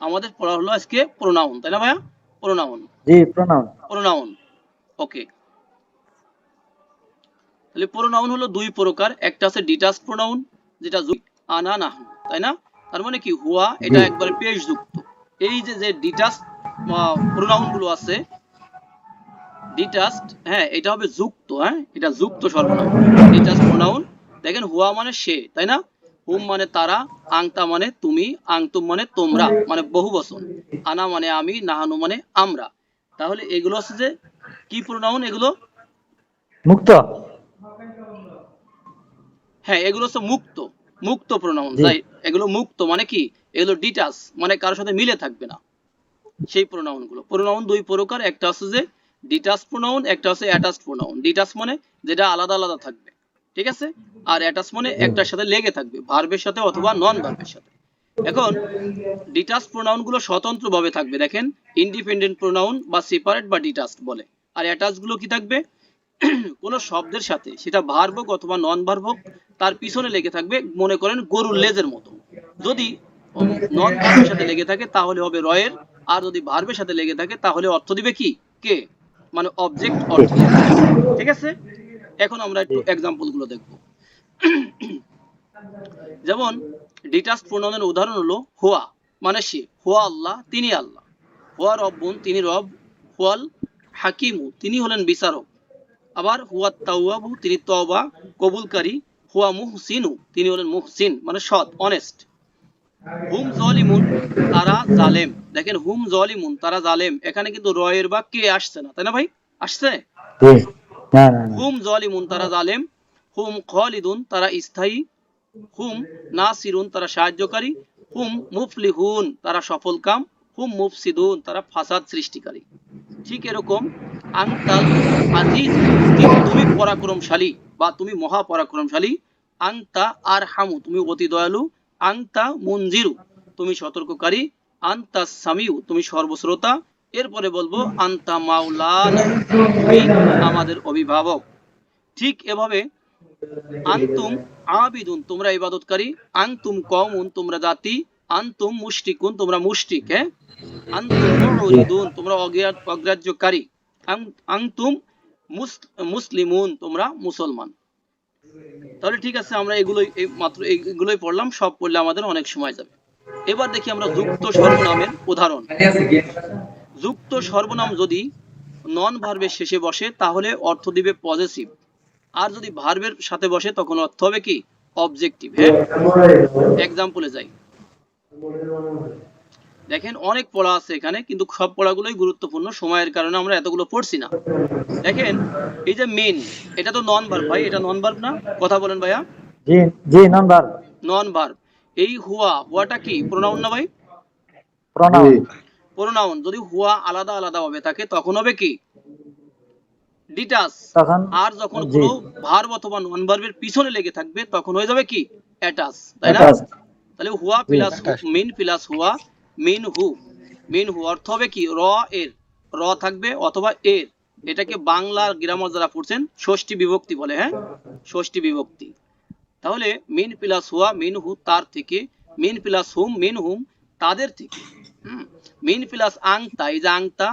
আমাদের পড়া হলো আজকে প্রোনাউন তাই না ভাইয়া? প্রোনাউন। জি প্রণাম প্রোনাউন ওকে। তাহলে প্রোনাউন হলো দুই প্রকার একটা আছে ডিটাচ প্রোনাউন যেটা যুক্ত আনা নাহু তাই না? তার মানে কি হুয়া এটা একবারে পেশ যুক্ত এই যে যে ডিটাচ প্রোনাউনগুলো আছে ডিটাচড হ্যাঁ এটা হবে যুক্ত হ্যাঁ এটা যুক্ত সর্বনাম। ডিটাচ প্রোনাউন দেখেন হুয়া মানে সে তাই না? হুম মানে তারা আংতা মানে তুমি আংতুম মানে তোমরা মানে বহু বচন আনা মানে আমি নাহানু মানে আমরা। তাহলে এগুলো হচ্ছে যে কি প্রোনাউন এগুলো? মুক্ত। হ্যাঁ এগুলো হচ্ছে মুক্ত। মুক্ত প্রোনাউন তাই এগুলো মুক্ত মানে কি? এগুলো ডিটাচ মানে কারোর সাথে মিলে থাকবে না। সেই প্রোনাউনগুলো। প্রোনাউন দুই প্রকার একটা হচ্ছে যে ডিটাচ প্রোনাউন একটা হচ্ছে অ্যাটাচ প্রোনাউন ডিটাচ মানে যেটা আলাদা আলাদা থাকবে। ঠিক আছে? আর অ্যাটাচ মানে একটার সাথে লেগে থাকবে ভার্বের সাথে অথবা নন ভার্বের সাথে। এখন ডিটাচ প্রোনাউনগুলো স্বতন্ত্রভাবে থাকবে দেখেন ইন্ডিপেন্ডেন্ট প্রোনাউন বা সেপারেট বা ডিটাচড বলে। আর অ্যাটাচগুলো কি থাকবে? কোন শব্দের সাথে সেটা ভার্ব হোক অথবা নন ভার্ব হোক তার পিছনে লেগে থাকবে মনে করেন গরুর লেজের মতো। যদি নন ভার্বের সাথে লেগে থাকে তাহলে হবে রয়ের আর যদি ভার্বের সাথে লেগে থাকে তাহলে অর্থ দিবে কি? কে? মানে অবজেক্ট অর্থ। ঠিক আছে? এখন আমরা একটু এক্সাম্পলগুলো দেখব। যেমন ডিটাচ প্রোনাউনের উদাহরণ হলো হুয়া মানে সে হুয়া আল্লাহ তিনি আল্লাহ। হুয়া রব্বুন তিনি রব হুয়াল হাকিমু তিনি হলেন বিচারক। আবার হুয়া তাওয়াবু তিনি তওবা কবুলকারী। হুয়া মুহসিনু তিনি হলেন মুহসিন মানে সৎ অনেস্ট হুম জলিমুন তারা জালেম। দেখেন হুম জলিমুন তারা জালেম। এখানে কিন্তু রয়ের বা কে আসছে না তাই না ভাই? আসছে? হুম জলিমুন, তারা জালেম। হুম খালিদুন, তারা স্থায়ী। হুম নাসিরুন, তারা সাহায্যকারী। হুম মুফলিহুন, তারা সফলকাম। হুম মুফসিদুন, তারা ফাসাদ সৃষ্টিকারী। ঠিক এরকম আংতাল আজিজ তুমি পরাক্রমশালী বা তুমি মহা পরাক্রমশালী আংতা আর হামু তুমি অতি দয়ালু। আংতা মঞ্জিরু তুমি সতর্ককারী। আন্তা সামিউ, তুমি সর্বশ্রোতা। এরপরে বলব, আন্তা মাওলানা তুমি আমাদের অভিভাবক। ঠিক এভাবে, আন্তুম আবিদুন, তোমরা ইবাদতকারী, আন্তুম কওমুন, তোমরা জাতি, আন্তুম মুশরিকুন, তোমরা মুশরিক হ্যাঁ? আন্তুম মুরিদুন তোমরা অগ্রাহ্যকারী। আন- আন্তুম মুসলিমুন, তোমরা মুসলমান। তাহলে ঠিক আছে, আমরা এগুলোই মাত্র এগুলোই পড়লাম, সব পড়লে আমাদের অনেক সময় যাবে। এবার দেখি আমরা যুক্ত সর্বনামের উদাহরণ। যুক্ত সর্বনাম যদি নন ভার্বের শেষে বসে তাহলে অর্থ দিবে পজিটিভ আর যদি ভার্বের সাথে বসে তখন অর্থ হবে কি? অবজেক্টিভ হ্যাঁ? এক্সাম্পলে যাই। দেখেন অনেক পড়া আছে এখানে কিন্তু সব পড়াগুলোই গুরুত্বপূর্ণ। সময়ের কারণে আমরা এতগুলো পড়ছি না। দেখেন এই যে মেন এটা তো নন ভার্ব ভাই এটা নন ভার্ব না? কথা বলেন ভাইয়া। জি জি নাম্বার নন ভার্ব এই হুয়া হুয়াটা কি? প্রোনাউন না ভাই? প্রণাম প্রোনাউন যদি হুয়া আলাদা আলাদা ভাবে থাকে তখন হবে কি? ডিটাস তখন আর যখন। কোনো ভার্ব অথবা নন ভার্বের পিছনে লেগে থাকবে তখন হয়ে যাবে কি? অ্যাটাচ তাই না? তাহলে হুয়া প্লাস মিন প্লাস হুয়া মিন হু মিন হু অর্থ হবে কি? র এর। র থাকবে অথবা এর। এটাকে বাংলার গ্রামার যারা পড়ছেন ষষ্ঠী বিভক্তি বলে হ্যাঁ? ষষ্ঠী বিভক্তি। তাহলে মিন প্লাস হুয়া মিন হু তার থেকে মিন প্লাস হুম মিন হুম তাদের থেকে। মিন প্লাস আংতা এই যে আংতা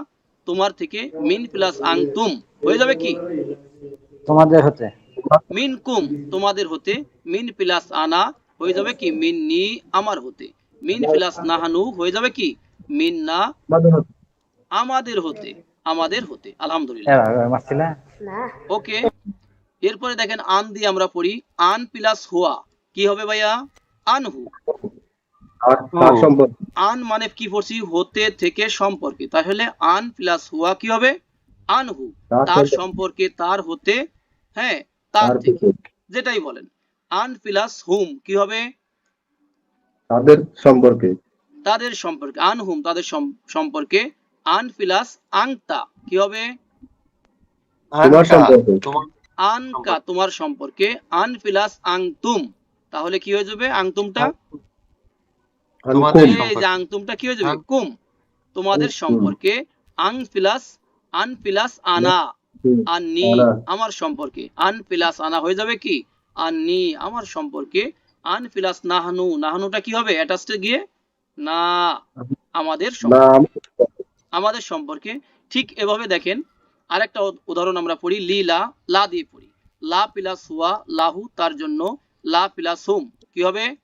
তোমার থেকে মিন প্লাস আংতুম হয়ে যাবে কি? তোমাদের হতে। মিন কুম তোমাদের হতে। মিন প্লাস আনা হয়ে যাবে কি? মিন নি আমার হতে। মিন প্লাস নাহানু হয়ে যাবে কি? মিন না আমাদের হতে। আমাদের হতে। আলহামদুলিল্লাহ। ওকে। এরপরে দেখেন আন দিয়ে আমরা পড়ি আন প্লাস হুয়া। কি হবে ভাইয়া? আনহু। আন মানে কি পড়ছি হতে থেকে সম্পর্কে। তাহলে আন প্লাস হুয়া কি হবে? আনহু তার সম্পর্কে তার হতে হ্যাঁ তার থেকে। যেটাই বলেন। আন প্লাস হুম কি হবে? তাদের সম্পর্কে। তাদের সম্পর্কে। আন হুম তাদের সম্পর্কে। আন প্লাস আংতা কি হবে? তোমার সম্পর্কে। আনকা তোমার সম্পর্কে। আন প্লাস আংতুম। তাহলে কি হয়ে যাবে? আংতুমটা? যে কি হয়ে যাবে? কুম। তোমাদের সম্পর্কে আং প্লাস আন প্লাস আনা। আননি আমার সম্পর্কে। আন প্লাস আনা হয়ে যাবে কি? আননি আমার সম্পর্কে। আন প্লাস নাহানু। নাহানুটা কি হবে? গিয়ে? না আমাদের সম্পর্কে আমাদের সম্পর্কে। ঠিক এভাবে দেখেন আরেকটা উদ- উদাহরণ আমরা পড়ি লি লা লা দিয়ে পড়ি। লা প্লাস হুয়া লাহু তার জন্য লা প্লাস হুম। কি হবে?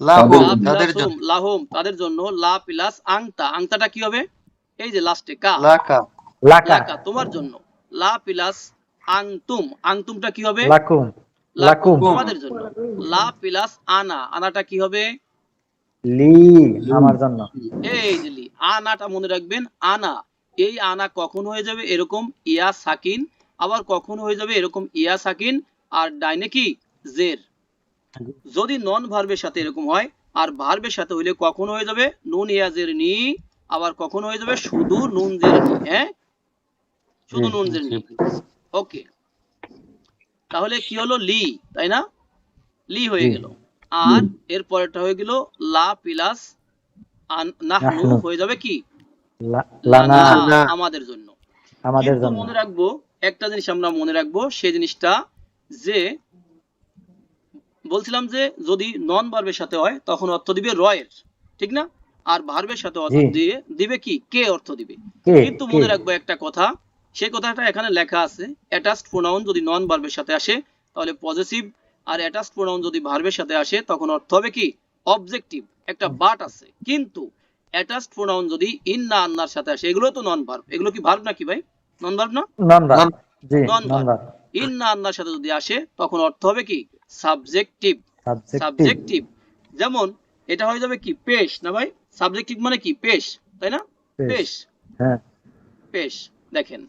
লাহুম তাদের জন্য। লাহুম তাদের জন্য লা প্লাস আংতা। আংতাটা কি হবে? এই যে লাস্টে কা। লাকা। লাকা তোমার জন্য। লা প্লাস আংতুম। আংতুমটা কি হবে? লাকুম। লাকুম লাকুম। তোমাদের জন্য। লা প্লাস আনা। আনাটা কি হবে? লি আমার জন্য। এই যে লি আনাটা মনে রাখবেন আনা। এই আনা কখন হয়ে যাবে? এরকম ইয়া সাকিন। আবার কখন হয়ে যাবে? এরকম ইয়া সাকিন। আর ডাইনে কি? জের। যদি নন ভার্বের সাথে এরকম হয় আর ভার্বের সাথে হইলে কখন হয়ে যাবে? নুন ইয়া জের নি আবার কখন হয়ে যাবে? শুধু নুন জের নি হ্যাঁ? শুধু নুন জের নি। ওকে তাহলে কি হলো? লি তাই না? লি হয়ে গেল। আর এর পরেরটা হয়ে গেল লা প্লাস নাহনু। হয়ে যাবে কি? লানা। আমাদের জন্য। আমাদের জন্য। মনে রাখব একটা জিনিস আমরা মনে রাখব সেই জিনিসটা যে বলছিলাম যে যদি নন ভার্বের সাথে হয় তখন অর্থ দিবে রয়ের ঠিক না? আর ভার্বের সাথে অর্থ দিয়ে দিবে কি? কে অর্থ দিবে? কিন্তু মনে রাখব একটা কথা সেই কথাটা এখানে লেখা আছে অ্যাটাচড প্রোনাউন যদি নন ভার্বের সাথে আসে তাহলে পজিটিভ আর অ্যাটাচড প্রোনাউন যদি ভার্বের সাথে আসে তখন অর্থ হবে কি? অবজেক্টিভ একটা বাট আছে। কিন্তু অ্যাটাচড প্রোনাউন যদি ইন না আন্নার সাথে আসে এগুলো তো নন ভার্ব এগুলো কি ভার্ব নাকি ভাই? নন ভার্ব না? নন ভার্ব জি নন নন ভার্ব ভার্ব ইন না আন্নার সাথে যদি আসে তখন অর্থ হবে কি? সাবজেক্টিভ। সাবজেক্টিভ। যেমন এটা হয়ে যাবে কি? পেশ। না ভাই? সাবজেক্টিভ মানে কি? পেশ। তাই না? পেশ। হ্যাঁ। পেশ। দেখেন।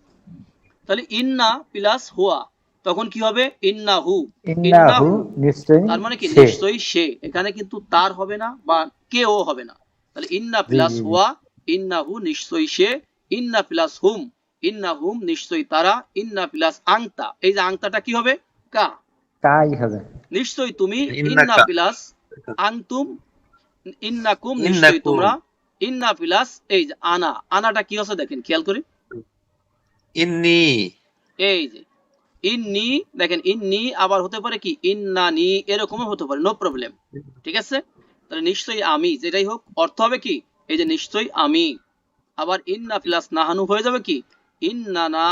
তাহলে ইন্না প্লাস হুয়া। তখন কি হবে? ইন্না হু। ইন্নাহু নিশ্চয়ই তার মানে কি। নিশ্চয়ই সে। এখানে কিন্তু তার হবে না বা কেও হবে না। তাহলে ইন্না প্লাস। হুয়া ইন্না হু নিশ্চয়ই সে। ইন্না প্লাস হুম। ইন্না হুম নিশ্চয়ই তারা। ইন্না প্লাস আংতা। এই যে আংতাটা কি হবে? কা। তাই হবে। নিশ্চয়ই তুমি। ইন্না প্লাস ইন্নাকুম নিশ্চয়ই তোমরা ইন্না প্লাস এই যে আনা আনাটা কি আছে দেখেন খেয়াল করে। ইন্নি। এই যে ইন্নি দেখেন ইন্নি আবার হতে পারে কি ইন্নানি এরকমও হতে পারে নো প্রবলেম ঠিক আছে? তাহলে নিশ্চয়ই আমি যেটাই হোক অর্থ হবে কি এই যে নিশ্চয়ই আমি। আবার ইন্না প্লাস নাহানু হয়ে যাবে কি ইন্নানা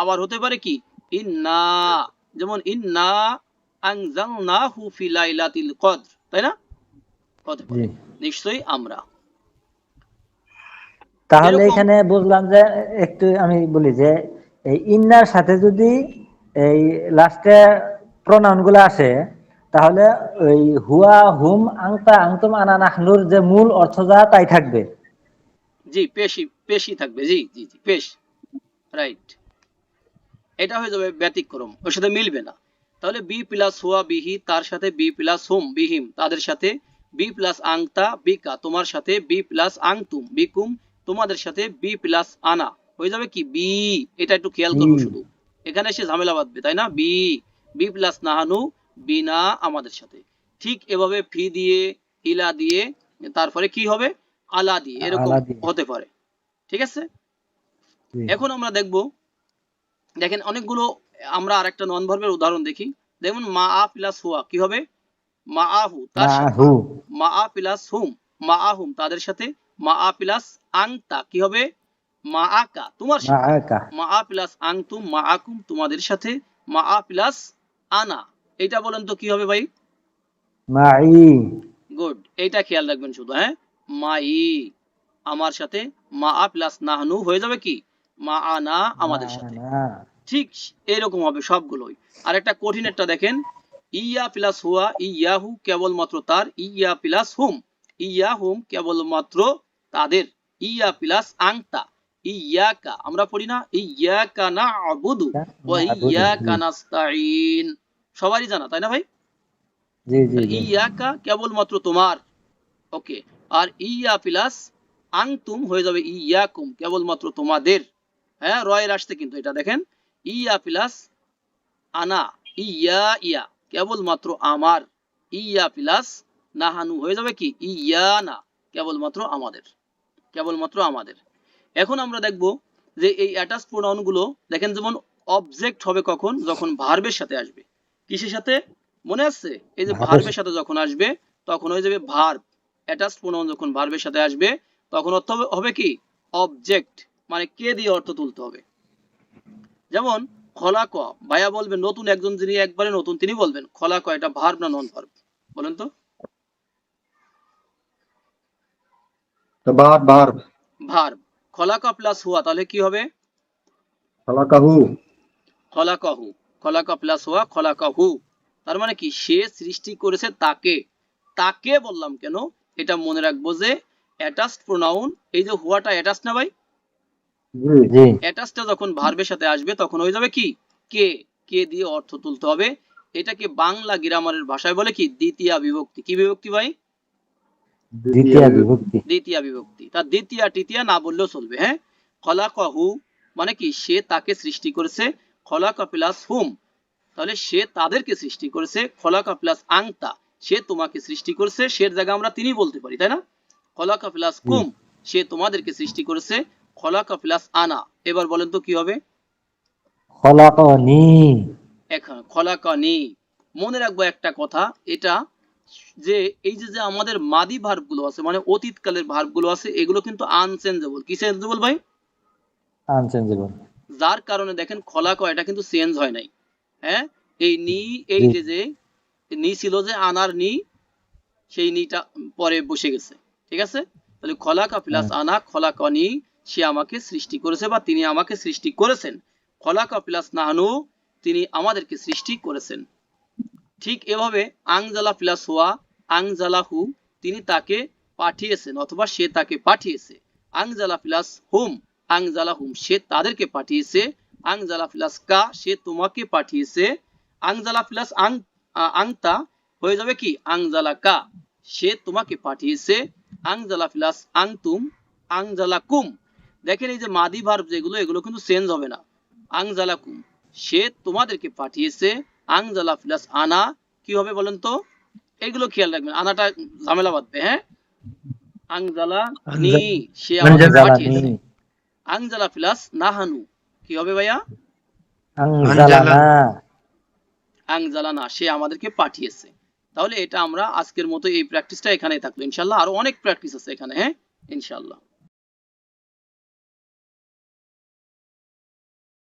আবার হতে পারে কি ইন্না। যেমন ইন্না আনজালনাহু ফি লাইলাতিল কদর তাই না? হতে পারে নিশ্চয়ই আমরা। তাহলে এখানে বুঝলাম যে একটু আমি বলি যে এই ইন্নার সাথে যদি এই লাস্টে প্রনাউনগুলো আসে তাহলে ওই হুয়া হুম আংতা আংতুম আনা নাহনুর যে মূল অর্থ যা তাই থাকবে। জি পেশি পেশি থাকবে জি জি জি পেশ। রাইট। এটা হয়ে যাবে ব্যতিক্রম ওর সাথে মিলবে না। তাহলে বি প্লাস হুয়া বিহি তার সাথে বি প্লাস হুম বিহিম। তাদের সাথে বি প্লাস আংতা বিকা তোমার সাথে বি প্লাস আংতুম বিকুম তোমাদের সাথে বি প্লাস আনা। হয়ে যাবে কি? বি এটা একটু খেয়াল করব শুধু। এখানে এসে ঝামেলা বাঁধবে তাই না? বি বি প্লাস নাহানু বিনা আমাদের সাথে। ঠিক এভাবে ফি দিয়ে ইলা দিয়ে তারপরে কি হবে? আলা দিয়ে এরকম হতে পারে। ঠিক আছে? এখন আমরা দেখব দেখেন অনেকগুলো আমরা আরেকটা নন ভার্বের উদাহরণ দেখি দেখুন মা আ প্লাস হুয়া কি হবে মা আহু তার সাথে মা আ প্লাস হুম মা আহুম তাদের সাথে মা আ প্লাস আংতা কি হবে মা আকা তোমার মা আ প্লাস আংতুম মা আকুম তোমাদের সাথে মা আ প্লাস আনা এটা বলেন তো কি হবে ভাই মাই গুড এইটা খেয়াল রাখবেন শুধু হ্যাঁ মাই আমার সাথে মা আ প্লাস নাহনু হয়ে যাবে কি মা আনা আমাদের সাথে ঠিক এরকম হবে সবগুলোই। আর একটা কঠিন একটা দেখেন ইয়া প্লাস হুয়া ইয়াহু কেবলমাত্র তার ইয়া প্লাস হুম ইয়া হুম কেবলমাত্র তাদের ইয়া প্লাস আংতা ইয়াকা আমরা পড়ি না ইয়াকা না আবুদু না'বুদু, ইয়াকা নাস্তাইন সবারই জানা তাই না ভাই? জি জি জি। ইয়াকা কেবলমাত্র তোমার ওকে। আর ইয়া প্লাস আংতুম হয়ে যাবে ইয়াকুম কেবলমাত্র তোমাদের। হ্যাঁ রয়ের আসতে কিন্তু এটা দেখেন। ইয়া প্লাস আনা ইয়া ইয়া কেবলমাত্র আমার। ইয়া প্লাস নাহানু হয়ে যাবে কি? ইয়া না কেবলমাত্র আমাদের কেবলমাত্র আমাদের। এখন আমরা দেখব যে এই অ্যাটাচ প্রোনাউনগুলো দেখেন যেমন অবজেক্ট হবে কখন যখন ভার্বের সাথে আসবে। কিসের সাথে? মনে আছে? এই যে ভার্বের সাথে। যখন আসবে তখন হয়ে যাবে ভার্ব অ্যাটাচ প্রোনাউন যখন ভার্বের সাথে আসবে তখন অর্থ হবে কি? অবজেক্ট মানে কে দিয়ে অর্থ তুলতে হবে? যেমন খলাক ভাইয়া বলবেন নতুন একজন যিনি একবারে নতুন তিনি বলবেন খলাক এটা ভার্ব না নন ভার্ব বলেন তো। বার ভার্ব খলাকা প্লাস হুয়া তাহলে কি হবে? খালাকাহু খলাকাহু খলাকা প্লাস হুয়া খলাকাহু তার মানে কি? সে সৃষ্টি করেছে তাকে। তাকে বললাম কেন? এটা মনে রাখব যে অ্যাটাচড প্রোনাউন এই যে হুয়াটা অ্যাটাচ না ভাই? জি অ্যাটাচটা যখন ভার্বের সাথে আসবে তখন হয়ে যাবে কি? কে কে দিয়ে অর্থ তুলতে হবে। এটাকে বাংলা গ্রামারের ভাষায় বলে কি? দ্বিতীয় বিভক্তি। কি বিভক্তি ভাই? দ্বিতীয় বিভক্তি। দ্বিতীয় বিভক্তি। তার দ্বিতীয় তৃতীয় না বললেও চলবে হ্যাঁ? খলাকাহু মানে কি? সে তাকে সৃষ্টি করেছে। খলাকা প্লাস হুম। তাহলে সে তাদেরকে সৃষ্টি করেছে। খলাকা প্লাস আংতা। সে তোমাকে সৃষ্টি করেছে। সে জায়গা আমরা তিনি বলতে পারি তাই না? খলাকা প্লাস কুম। সে তোমাদেরকে সৃষ্টি করেছে। খলাকা প্লাস আনা। এবার বলেন তো কি হবে? খলাকনি এখন খলাকানি মনে রাখব একটা কথা এটা যে এই যে যে আমাদের মাদি ভার্বগুলো আছে মানে অতীতকালের ভার্বগুলো আছে এগুলো কিন্তু আনচেঞ্জেবল। কি চেঞ্জেবল ভাই? আনচেঞ্জেবল। যার কারণে দেখেন খলাক এটা কিন্তু চেঞ্জ হয় নাই। হ্যাঁ? এই নি এই যে যে নি ছিল যে আনার নি সেই নিটা পরে বসে গেছে। ঠিক আছে? তাহলে খলাকা প্লাস আনা খলাকানি সে আমাকে সৃষ্টি করেছে বা তিনি আমাকে সৃষ্টি করেছেন। খলাকা প্লাস নাহানু, তিনি আমাদেরকে সৃষ্টি করেছেন। ঠিক এভাবে আংজালা প্লাস হোয়া, আংজালাহু, তিনি তাকে পাঠিয়েছেন অথবা সে তাকে পাঠিয়েছে। আংজালা প্লাস হুম, আংজালা হুম, সে তাদেরকে পাঠিয়েছে। আংজালা প্লাস কা, সে তোমাকে পাঠিয়েছে। আংজালা প্লাস আং আংতা হয়ে যাবে কি? আংজালা কা, সে তোমাকে পাঠিয়েছে। আংজালা প্লাস আংতুম, আংজালা কুম দেখেন এই যে মাদি ভার্ব যেগুলো এগুলো কিন্তু চেঞ্জ হবে না। আংজালা কুম সে তোমাদেরকে পাঠিয়েছে আংজালা প্লাস আনা। কি হবে বলেন তো? এগুলো খেয়াল রাখবেন। আনাটা ঝামেলা বাঁধবে হ্যাঁ? আংজালা নি সে আমাকে আনজালানি পাঠিয়েছে। আংজালা প্লাস নাহানু। কি হবে ভাইয়া? আনজালানা আংজালানা সে আমাদেরকে পাঠিয়েছে। তাহলে এটা আমরা আজকের মতো এই প্র্যাকটিসটা এখানেই থাকল। ইনশাল্লাহ আরও অনেক প্র্যাকটিস আছে এখানে হ্যাঁ? ইনশাল্লাহ